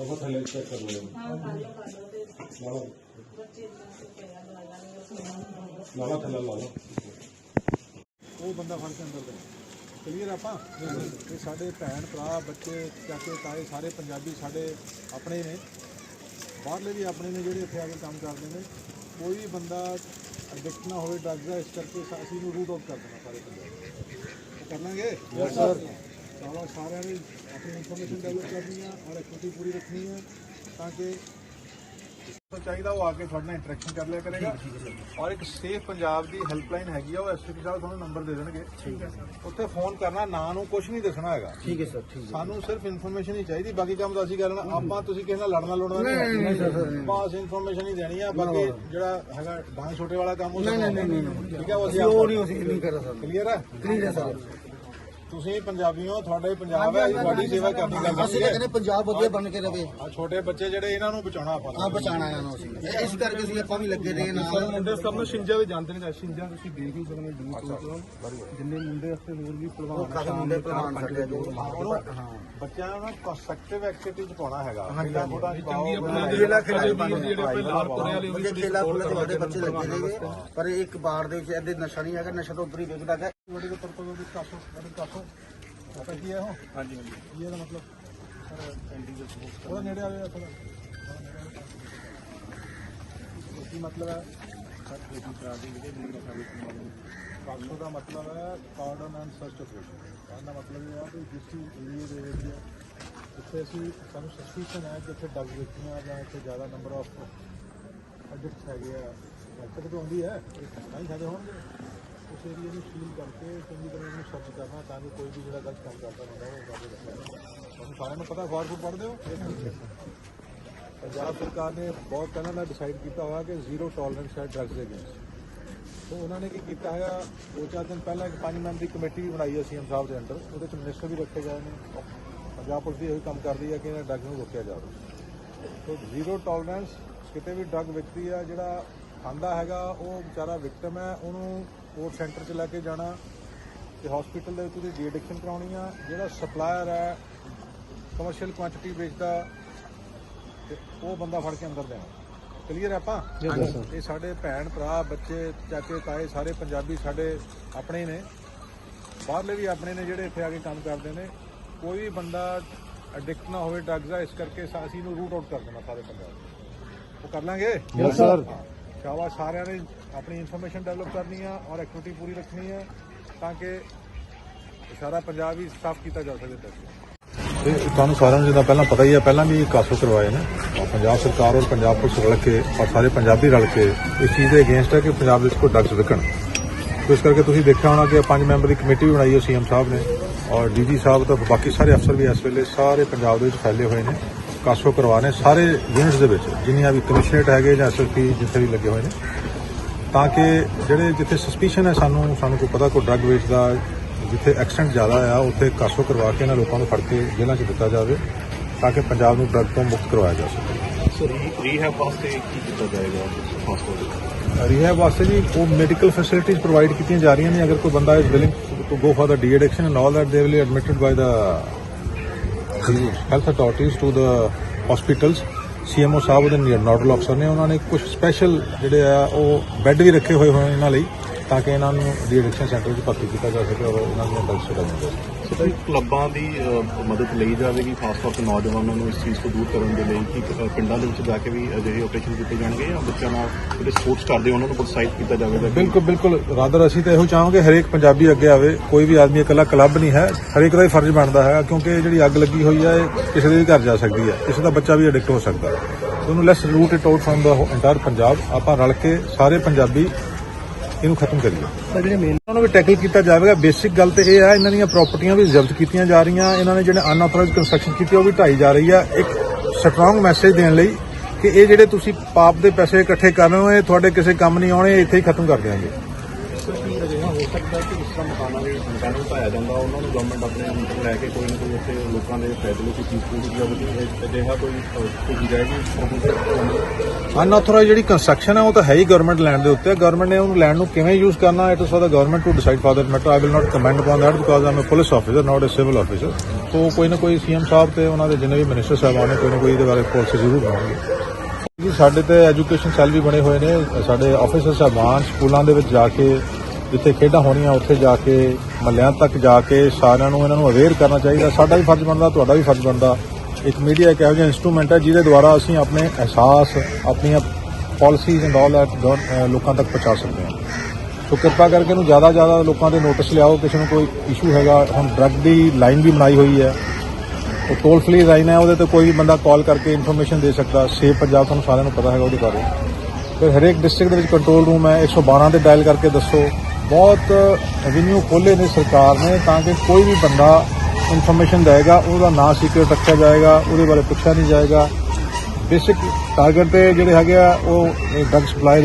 ਉਹ ਥੱਲੇ ਚੈੱਕ ਕਰ ਲਓ ਲਾਓ ਲਾਓ। ਥੱਲੇ ਲਾ ਲਓ। ਉਹ ਬੰਦਾ ਫੜ ਕੇ ਅੰਦਰ ਦੇ। ਕਲੀਅਰ ਆਪਾਂ? ਇਹ ਸਾਡੇ ਭੈਣ ਭਰਾ ਬੱਚੇ ਚਾਚੇ ਤਾਏ ਸਾਰੇ ਪੰਜਾਬੀ ਸਾਡੇ ਆਪਣੇ ਨੇ। ਬਾਹਰਲੇ ਵੀ ਆਪਣੇ ਨੇ ਜਿਹੜੇ ਇੱਥੇ ਆ ਕੇ ਕੰਮ ਕਰਦੇ ਨੇ। ਕੋਈ ਵੀ ਬੰਦਾ ਐਡਿਕਟ ਨਾ ਹੋਵੇ ਡਰੱਗਸ ਦਾ ਇਸ ਕਰਕੇ ਅਸੀਂ ਨੂੰ ਰੂਟ ਆਊਟ ਕਰ ਦੇਣਾ ਸਾਰੇ ਪੰਜਾਬ ਉਹ ਕਰ ਲਾਂਗੇ? ਯੈਸ ਸਰ ਸਾਰਾ ਸਾਰਿਆਂ ਨੇ ਆਪਣੀ ਇਨਫੋਰਮੇਸ਼ਨ ਡੈਵਲਪ ਕਰਨੀ ਆ ਔਰ ਐਕਟੀਵਿਟੀ ਪੂਰੀ ਰੱਖਣੀ ਹੈ ਤਾਂ ਕਿ ਤੋਂ ਚਾਹੀਦਾ ਉਹ ਆ ਕੇ ਤੁਹਾਡੇ ਨਾਲ ਇੰਟਰੈਕਸ਼ਨ ਕਰ ਲਿਆ ਕਰੇਗਾ। ਔਰ ਇੱਕ ਸੇਫ ਪੰਜਾਬ ਦੀ ਹੈਲਪਲਾਈਨ ਹੈਗੀ ਆ ਉਹ ਐਸਪੀ ਸਾਹਿਬ ਤੁਹਾਨੂੰ ਨੰਬਰ ਦੇ ਦੇਣਗੇ। ਠੀਕ ਹੈ ਉੱਥੇ ਫੋਨ ਕਰਨਾ ਨਾਂ ਨੂੰ ਕੁਝ ਨਹੀਂ ਦੱਸਣਾ ਹੈਗਾ। ਠੀਕ ਹੈ ਸਰ ਠੀਕ ਸਾਨੂੰ ਸਿਰਫ ਇਨਫੋਰਮੇਸ਼ਨ ਹੀ ਚਾਹੀਦੀ ਬਾਕੀ ਕੰਮ ਤਾਂ ਅਸੀਂ ਕਰਨਾ ਆਪਾਂ ਤੁਸੀਂ ਕਿਸੇ ਨਾਲ ਲੜਨਾ ਲੜਨਾ ਨਹੀਂ ਬਸ ਇਨਫੋਰਮੇਸ਼ਨ ਹੀ ਦੇਣੀ ਆ ਬਾਕੀ ਜਿਹੜਾ ਹੈਗਾ ਡਾਂ ਛੋਟੇ ਵਾਲਾ ਕੰਮ ਉਹ ਨਹੀਂ ਨਹੀਂ ਨਹੀਂ ਠੀਕ ਹੈ ਉਹ ਅਸੀਂ ਉਹ ਨਹੀਂ ਅਸੀਂ ਨਹੀਂ ਕਰ ਸਕਦੇ ਕਲੀਅਰ ਹੈ? ਕਲੀਅਰ ਹੈ ਸਰ। ਤੁਸੀਂ ਪੰਜਾਬੀ ਹੋ ਤੁਹਾਡਾ ਹੀ ਪੰਜਾਬ ਹੈ ਅਸੀਂ ਤੁਹਾਡੀ ਸੇਵਾ ਕਰਨੀ ਗੱਲ ਅਸੀਂ ਤਾਂ ਕਹਿੰਦੇ ਪੰਜਾਬ ਵਧੀਆ ਬਣ ਕੇ ਰਵੇ। ਆ ਛੋਟੇ ਬੱਚੇ ਜਿਹੜੇ ਇਹਨਾਂ ਨੂੰ ਬਚਾਉਣਾ ਆਪਾਂ ਆ ਬਚਾਣਾ ਇਹਨਾਂ ਨੂੰ ਅਸੀਂ। ਇਸ ਕਰਕੇ ਅਸੀਂ ਆਪਾਂ ਵੀ ਲੱਗੇ ਰਹੇ ਨਾਲ। ਮੁੰਡੇ ਸਭ ਨੂੰ ਸ਼ਿੰਜਾ ਵੀ ਜਾਣਦੇ ਨੇ ਸ਼ਿੰਜਾ ਤੁਸੀਂ ਦੇਖ ਹੀ ਸਕਦੇ ਹੋ ਦੂਰ ਤੋਂ ਜਿੰਨੇ ਮੁੰਡੇ ਵਾਸਤੇ ਹੋਰ ਵੀ ਉਹ ਕਾਫੀ ਮੁੰਡੇ ਪ੍ਰਧਾਨ ਸਾਡੇ ਅੱਗੇ ਉਹਨੂੰ ਬੱਚਿਆਂ ਨੂੰ ਕੰਸਟਰਕਟਿਵ ਐਕਟੀਵਿਟੀ ਚ ਪਾਉਣਾ ਹੈਗਾ। ਖੇਡਾਂ ਖੋਡਾਂ ਚ ਪਾਓ ਖੇਲਾ ਖੇਲਾ ਜਿਹੜੇ ਪਹਿਲਾਂ ਪੁਰੇ ਵਾਲੇ ਉਹਦੇ ਖੇਲਾ ਖੁੱਲਾ ਸਾਡੇ ਬੱਚੇ ਲੱਗੇ ਨੇਗੇ ਪਰ ਇੱਕ ਬਾੜ ਦੇ ਵਿੱਚ ਇਹਦੇ ਨਸ਼ਾ ਨਹੀਂ ਹੈਗਾ ਨਸ਼ਾ ਤਾਂ ਉਧਰ ਹੀ ਵੇਚਦਾ ਹੈ ਵੱਡੀ ਦੇ ਪਰਪਸ ਉਹਦੀ ਕਾਸੋ ਵੱਡੀ ਕਾਸੋ ਪਤਾ ਕੀ ਹੈ ਉਹ? ਹਾਂਜੀ ਹਾਂਜੀ। ਇਹ ਦਾ ਮਤਲਬ? ਸਰ ਉਹਦਾ ਨੇੜੇ ਆ ਜਾਓ ਥੋੜਾ ਕੀ ਮਤਲਬ ਹੈ ਕਾਸੋ ਦਾ ਮਤਲਬ ਹੈ ਕਾਰਡਨ ਐਂਡ ਸਰਚ ਆਪਰੇਸ਼ਨ ਇਹਦਾ ਮਤਲਬ ਇਹ ਹੈ ਕਿ ਜਿਸ ਦੇ ਵਿੱਚ ਜਿੱਥੇ ਅਸੀਂ ਸਾਨੂੰ ਸਸਪੀਸ਼ਨ ਹੈ ਕਿ ਇੱਥੇ ਡਰਗ ਵੇਚੀਆਂ ਜਾਂ ਇੱਥੇ ਜ਼ਿਆਦਾ ਨੰਬਰ ਆਫ ਐਡਿਕਟਸ ਹੈਗੇ ਆ। ਐਕਟਿਵ ਤਾਂ ਹੁੰਦੀ ਹੈ ਤਾਂ ਹੀ ਸਾਡੇ ਹੋਣਗੇ। ਉਸ ਏਰੀਆ ਨੂੰ ਸੀਲ ਕਰਕੇ ਚੰਗੀ ਤਰ੍ਹਾਂ ਇਹਨੂੰ ਸਰਚ ਕਰਨਾ ਤਾਂ ਕਿ ਕੋਈ ਵੀ ਜਿਹੜਾ ਗਲਤ ਕੰਮ ਕਰਦਾ ਹੁੰਦਾ ਉਹ ਕਾਬੂ ਰੱਖਿਆ ਤੁਹਾਨੂੰ ਸਾਰਿਆਂ ਨੂੰ ਪਤਾ ਅਖਬਾਰ ਕੋ ਪੜ੍ਹਦੇ ਹੋ? ਪੰਜਾਬ ਸਰਕਾਰ ਨੇ ਬਹੁਤ ਪਹਿਲਾਂ ਦਾ ਡਿਸਾਈਡ ਕੀਤਾ ਹੋਇਆ ਕਿ ਜ਼ੀਰੋ ਟੋਲਰੈਂਸ ਹੈ ਡਰੱਗਸ ਦੇ ਅਗੇਂਸਟ ਸੋ ਉਹਨਾਂ ਨੇ ਕੀ ਕੀਤਾ ਹੈਗਾ ਦੋ ਚਾਰ ਦਿਨ ਪਹਿਲਾਂ ਇੱਕ ਪੰਜ ਮੈਂਬਰੀ ਕਮੇਟੀ ਵੀ ਬਣਾਈ ਹੈ ਸੀਐਮ ਸਾਹਿਬ ਦੇ ਅੰਡਰ। ਉਹਦੇ ਚ ਮਿਨਿਸਟਰ ਵੀ ਰੱਖੇ ਗਏ ਨੇ। ਪੰਜਾਬ ਪੁਲਿਸ ਵੀ ਇਹੀ ਕੰਮ ਕਰਦੀ ਹੈ ਕਿ ਇਹਨਾਂ ਡਰੱਗ ਨੂੰ ਰੋਕਿਆ ਜਾਵੇ। ਸੋ ਜ਼ੀਰੋ ਟੋਲਰੈਂਸ ਕਿਤੇ ਵੀ ਡਰੱਗ ਵਿਕਦੀ ਆ ਜਿਹੜਾ ਖਾਂਦਾ ਹੈਗਾ ਉਹ ਵਿਚਾਰਾ ਵਿਕਟਮ ਹੈ ਉਹਨੂੰ ਕੋਰਟ ਸੈਂਟਰ 'ਚ ਲੈ ਕੇ ਜਾਣਾ ਤੇ ਹਸਪੀਟਲ ਦੇ ਵਿੱਚ ਉਹਦੀ ਡੀ ਐਡਿਕਸ਼ਨ ਕਰਾਉਣੀ ਆ ਜਿਹੜਾ ਸਪਲਾਇਰ ਹੈ ਕਮਰਸ਼ੀਅਲ ਕੁਆਂਟੀਟੀ ਵੇਚਦਾ ਤੇ ਉਹ ਬੰਦਾ ਫੜ ਕੇ ਅੰਦਰ ਦੇਣਾ ਕਲੀਅਰ ਹੈ ਆਪਾਂ? ਇਹ ਸਾਡੇ ਭੈਣ ਭਰਾ ਬੱਚੇ ਚਾਚੇ ਤਾਏ ਸਾਰੇ ਪੰਜਾਬੀ ਸਾਡੇ ਆਪਣੇ ਨੇ। ਬਾਹਰਲੇ ਵੀ ਆਪਣੇ ਨੇ ਜਿਹੜੇ ਇੱਥੇ ਆ ਕੇ ਕੰਮ ਕਰਦੇ ਨੇ। ਕੋਈ ਵੀ ਬੰਦਾ ਐਡਿਕਟ ਨਾ ਹੋਵੇ ਡਰੱਗਸ ਦਾ ਇਸ ਕਰਕੇ ਅਸੀਂ ਨੂੰ ਰੂਟ ਆਊਟ ਕਰ ਦੇਣਾ ਸਾਰੇ ਪੰਜਾਬ। ਉਹ ਕਰ ਲਾਂਗੇ? ਯੈਸ ਸਰ ਸ਼ਾਬਾਸ਼, ਸਾਰਿਆਂ ਨੇ ਆਪਣੀ ਇਨਫੋਰਮੇਸ਼ਨ ਡਿਵੈਲਪ ਕਰਨੀ ਆ ਔਰ ਐਕਟੀਵਿਟੀ ਪੂਰੀ ਰੱਖਣੀ ਹੈ ਤਾਂ ਕਿ ਸਾਰਾ ਪੰਜਾਬ ਹੀ ਸਾਫ਼ ਕੀਤਾ ਜਾ ਸਕੇ ਤੇ ਤੁਹਾਨੂੰ ਸਾਰਿਆਂ ਨੂੰ ਜਿੱਦਾਂ ਪਹਿਲਾਂ ਪਤਾ ਹੀ ਹੈ ਪਹਿਲਾਂ ਵੀ ਕਾਸੋ ਕਰਵਾਏ ਨੇ। ਪੰਜਾਬ ਸਰਕਾਰ ਔਰ ਪੰਜਾਬ ਪੁਲਿਸ ਰਲ ਕੇ ਔਰ ਸਾਰੇ ਪੰਜਾਬੀ ਰਲ ਕੇ ਇਸ ਚੀਜ਼ ਦੇ ਅਗੇਂਸਟ ਹੈ ਕਿ ਪੰਜਾਬ ਵਿੱਚ ਕੋਈ ਡਰੱਗਸ ਵਿਕਣ ਇਸ ਕਰਕੇ ਤੁਸੀਂ ਦੇਖਿਆ ਹੋਣਾ ਕਿ ਪੰਜ ਮੈਂਬਰ ਦੀ ਕਮੇਟੀ ਵੀ ਬਣਾਈ ਹੈ ਸੀਐਮ ਸਾਹਿਬ ਨੇ। ਔਰ ਡੀਜੀ ਸਾਹਿਬ ਤਾਂ ਬਾਕੀ ਸਾਰੇ ਅਫਸਰ ਵੀ ਇਸ ਵੇਲੇ ਸਾਰੇ ਪੰਜਾਬ ਦੇ ਵਿੱਚ ਫੈਲੇ ਹੋਏ ਨੇ। ਕਾਸੋ ਕਰਵਾਣੇ ਸਾਰੇ ਯੂਨਿਟਸ ਦੇ ਵਿੱਚ ਜਿੰਨੀਆਂ ਵੀ ਕਮਿਸ਼ਨਰੇਟ ਹੈਗੇ ਜਾਂ ਐਸਐਸਪੀ ਜਿੱਥੇ ਵੀ ਲੱਗੇ ਹੋਏ ਨੇ। ਤਾਂ ਕਿ ਜਿਹੜੇ ਜਿੱਥੇ ਸਸਪੀਸ਼ਨ ਹੈ ਸਾਨੂੰ ਸਾਨੂੰ ਕੋਈ ਪਤਾ ਕੋਈ ਡਰੱਗ ਵੇਚਦਾ ਜਿੱਥੇ ਐਕਸੀਡੈਂਟ ਜ਼ਿਆਦਾ ਆ ਉੱਥੇ ਕਾਸੋ ਕਰਵਾ ਕੇ ਇਹਨਾਂ ਲੋਕਾਂ ਨੂੰ ਫੜ ਕੇ ਜੇਲ੍ਹਾਂ 'ਚ ਦਿੱਤਾ ਜਾਵੇ ਤਾਂ ਕਿ ਪੰਜਾਬ ਨੂੰ ਡਰੱਗ ਤੋਂ ਮੁਕਤ ਕਰਵਾਇਆ ਜਾ ਸਕੇ। ਸਰ ਰੀਹੈਬ ਵਾਸਤੇ ਕੀ ਕੀਤਾ ਜਾਏਗਾ ਰਿਹੈਬ ਵਾਸਤੇ ਜੀ ਉਹ ਮੈਡੀਕਲ ਫੈਸਿਲਿਟੀਜ਼ ਪ੍ਰੋਵਾਈਡ ਕੀਤੀਆਂ ਜਾ ਰਹੀਆਂ ਨੇ। ਅਗਰ ਕੋਈ ਬੰਦਾ is willing to go for the de addiction and all that they will admitted by the health authorities to the hospitals CMO ਸਾਹਿਬ ਉਹਦੇ ਨੋਡਲ ਅਫਸਰ ਨੇ ਉਹਨਾਂ ਨੇ ਕੁਝ ਸਪੈਸ਼ਲ ਜਿਹੜੇ ਆ, ਉਹ ਬੈੱਡ ਵੀ ਰੱਖੇ ਹੋਏ ਹੋਏ ਇਹਨਾਂ ਲਈ। ਤਾਂ ਕਿ ਇਹਨਾਂ ਨੂੰ ਡੀ ਐਡਿਕਸ਼ਨ ਸੈਂਟਰ ਵਿੱਚ ਭਰਤੀ ਕੀਤਾ ਜਾ ਸਕੇ ਔਰ ਇਹਨਾਂ ਦੀਆਂ ਡਰੱਗਸ ਛੁਡਾਈਆਂ ਜਾ ਸਕਣ। ਸਰ ਕਲੱਬਾਂ ਦੀ ਮਦਦ ਲਈ ਜਾਵੇਗੀ ਖਾਸ ਤੌਰ ਤੇ ਨੌਜਵਾਨਾਂ ਨੂੰ ਇਸ ਚੀਜ਼ ਤੋਂ ਦੂਰ ਕਰਨ ਦੇ ਲਈ ਕਿ ਪਿੰਡਾਂ ਦੇ ਵਿੱਚ ਜਾ ਕੇ ਵੀ ਅਜਿਹੇ ਆਪਰੇਸ਼ਨ ਕੀਤੇ ਜਾਣਗੇ ਜਾਂ ਬੱਚਿਆਂ ਨਾਲ ਜਿਹੜੇ ਸਪੋਰਟਸ ਕਰਦੇ ਉਹਨਾਂ ਨੂੰ ਪ੍ਰੋਤਸਾਹਿਤ ਕੀਤਾ ਜਾਵੇਗਾ? ਬਿਲਕੁਲ ਬਿਲਕੁਲ। ਰਾਦਰ ਅਸੀਂ ਤਾਂ ਇਹੋ ਚਾਹਾਂਗੇ ਹਰੇਕ ਪੰਜਾਬੀ ਅੱਗੇ ਆਵੇ ਕੋਈ ਵੀ ਆਦਮੀ ਇਕੱਲਾ ਕਲੱਬ ਨਹੀਂ ਹੈ ਹਰੇਕ ਦਾ ਹੀ ਫਰਜ਼ ਬਣਦਾ ਹੈ ਕਿਉਂਕਿ ਜਿਹੜੀ ਅੱਗ ਲੱਗੀ ਹੋਈ ਹੈ ਇਹ ਕਿਸੇ ਦੇ ਵੀ ਘਰ ਜਾ ਸਕਦੀ ਹੈ। ਕਿਸੇ ਦਾ ਬੱਚਾ ਵੀ ਐਡਿਕਟ ਹੋ ਸਕਦਾ ਹੈ। ਸੋ ਉਹਨੂੰ let's root it out from the entire Punjab. ਆਪਾਂ ਰਲ ਕੇ ਸਾਰੇ ਪੰਜਾਬੀ ਇਹਨੂੰ ਖਤਮ ਕਰੀਏ। ਸਰ, ਜਿਹੜੇ ਮੇਨ ਉਹਨਾਂ ਨੂੰ ਵੀ ਟੈਕਲ ਕੀਤਾ ਜਾਵੇਗਾ ਬੇਸਿਕ ਗੱਲ ਤੇ ਇਹ ਹੈ ਇਹਨਾਂ ਦੀਆਂ ਪ੍ਰਾਪਰਟੀਆਂ ਵੀ ਜ਼ਬਤ ਕੀਤੀਆਂ ਜਾ ਰਹੀਆਂ, ਇਹਨਾਂ ਨੇ ਜਿਹੜੇ ਅਨਆਥੋਰਾਈਜ਼ਡ ਕੰਸਟਰਕਸ਼ਨ ਕੀਤੀ ਉਹ ਵੀ ਢਾਈ ਜਾ ਰਹੀ ਆ। ਇੱਕ ਸਟਰੋਂਗ ਮੈਸੇਜ ਦੇਣ ਲਈ ਕਿ ਇਹ ਜਿਹੜੇ ਤੁਸੀਂ ਪਾਪ ਦੇ ਪੈਸੇ ਇਕੱਠੇ ਕਰ ਰਹੇ ਹੋ, ਇਹ ਤੁਹਾਡੇ ਕਿਸੇ ਕੰਮ ਨਹੀਂ ਆਉਣੇ ਇੱਥੇ ਹੀ ਖਤਮ ਕਰ ਦਿਆਂਗੇ। ਸਕਦਾ ਕਿ ਜਿਸ ਤਰ੍ਹਾਂ ਮਕਾਨਾਂ ਦੇ ਮਕਾਨਾਂ ਨੂੰ ਢਾਇਆ ਜਾਂਦਾ, ਉਹਨਾਂ ਨੂੰ ਗਵਰਨਮੈਂਟ ਆਪਣੇ ਅੰਦਰ ਲੈ ਕੇ ਕੋਈ ਨਾ ਕੋਈ ਉੱਥੇ ਲੋਕਾਂ ਦੇ ਫਾਇਦੇ ਲਈ ਚੀਜ਼ ਪੂਰੀ ਜਾਵੇ ਕਿ ਅਜਿਹਾ ਕੋਈ ਕੋਈ ਜਾਏਗੀ ਅਨਆਥੋਰਾਈਜ਼ ਜਿਹੜੀ ਕੰਸਟਰਕਸ਼ਨ ਹੈ ਉਹ ਤਾਂ ਹੈ ਹੀ ਗਵਰਨਮੈਂਟ ਲੈਂਡ ਦੇ ਉੱਤੇ। ਗਵਰਨਮੈਂਟ ਨੇ ਉਹਨੂੰ ਲੈਂਡ ਨੂੰ ਕਿਵੇਂ ਯੂਜ਼ ਕਰਨਾ it is for the government to decide for that matter I will not comment upon that because I'm a police officer not a civil officer ਤੋਂ ਕੋਈ ਨਾ ਕੋਈ ਸੀਐਮ ਸਾਹਿਬ ਤੇ ਉਹਨਾਂ ਦੇ ਜਿੰਨੇ ਵੀ ਮਿਨਿਸਟਰ ਸਾਹਿਬਾਨ ਨੇ ਕੋਈ ਨਾ ਕੋਈ ਇਹਦੇ ਬਾਰੇ ਪਾਲਿਸੀ ਜ਼ਰੂਰ ਬਣਾਉਣਗੇ। ਜੀ, ਸਾਡੇ ਤੇ ਐਜੂਕੇਸ਼ਨ ਸੈੱਲ ਵੀ ਬਣੇ ਹੋਏ ਨੇ। ਸਾਡੇ ਆਫੀਸਰ ਸਾਹਿਬਾਨ ਸਕੂਲਾਂ ਦੇ ਵਿੱਚ ਜਾ ਕੇ ਜਿੱਥੇ ਖੇਡਾਂ ਹੋਣੀਆਂ, ਉੱਥੇ ਜਾ ਕੇ, ਮਹੱਲਿਆਂ ਤੱਕ ਜਾ ਕੇ ਸਾਰਿਆਂ ਨੂੰ ਇਹਨਾਂ ਨੂੰ ਅਵੇਅਰ ਕਰਨਾ ਚਾਹੀਦਾ। ਸਾਡਾ ਵੀ ਫਰਜ਼ ਬਣਦਾ, ਤੁਹਾਡਾ ਵੀ ਫਰਜ਼ ਬਣਦਾ। ਇੱਕ ਮੀਡੀਆ ਇੱਕ ਇਹੋ ਜਿਹਾ ਇਨਸਟਰੂਮੈਂਟ ਹੈ ਜਿਹਦੇ ਦੁਆਰਾ ਅਸੀਂ ਆਪਣੇ ਅਹਿਸਾਸ, ਆਪਣੀਆਂ ਪਾਲਿਸੀਜ਼ ਐਂਡ ਆਲ ਐਟ ਲੋਕਾਂ ਤੱਕ ਪਹੁੰਚਾ ਸਕਦੇ ਹਾਂ। ਸੋ ਕਿਰਪਾ ਕਰਕੇ ਇਹਨੂੰ ਜ਼ਿਆਦਾ ਜ਼ਿਆਦਾ ਲੋਕਾਂ ਦੇ ਨੋਟਿਸ ਲਿਆਓ। ਕਿਸੇ ਨੂੰ ਕੋਈ ਇਸ਼ੂ ਹੈਗਾ, ਹੁਣ ਡਰੱਗ ਦੀ ਲਾਈਨ ਵੀ ਬਣਾਈ ਹੋਈ ਹੈ। ਉਹ ਟੋਲ ਫ੍ਰੀ ਲਾਈਨ ਹੈ, ਉਹਦੇ ਤੇ ਕੋਈ ਵੀ ਬੰਦਾ ਕਾਲ ਕਰਕੇ ਇਨਫੋਰਮੇਸ਼ਨ ਦੇ ਸਕਦਾ। ਸੇਵ ਪੰਜਾਬ ਤੁਹਾਨੂੰ ਸਾਰਿਆਂ ਨੂੰ ਪਤਾ ਹੈਗਾ ਉਹਦੇ ਬਾਰੇ। ਫਿਰ ਹਰੇਕ ਡਿਸਟ੍ਰਿਕਟ ਦੇ ਵਿੱਚ ਕੰਟਰੋਲ ਰੂਮ ਹੈ। 112 ਤੇ ਡਾਇਲ ਕਰਕੇ ਦੱਸੋ। ਬਹੁਤ ਐਵਨਿਊ ਖੋਲੇ ਨੇ ਸਰਕਾਰ ਨੇ ਤਾਂ ਕਿ ਕੋਈ ਵੀ ਬੰਦਾ ਇਨਫੋਰਮੇਸ਼ਨ ਦੇਗਾ ਉਹਦਾ ਨਾਂ ਸੀਕ੍ਰੇਟ ਰੱਖਿਆ ਜਾਏਗਾ ਉਹਦੇ ਬਾਰੇ ਪੁੱਛਿਆ ਨਹੀਂ ਜਾਏਗਾ ਬੇਸਿਕ ਟਾਰਗੇਟ ਤੇ ਜਿਹੜੇ ਹੈਗੇ ਆ, ਉਹ ਡਰਗ ਸਪਲਾਈ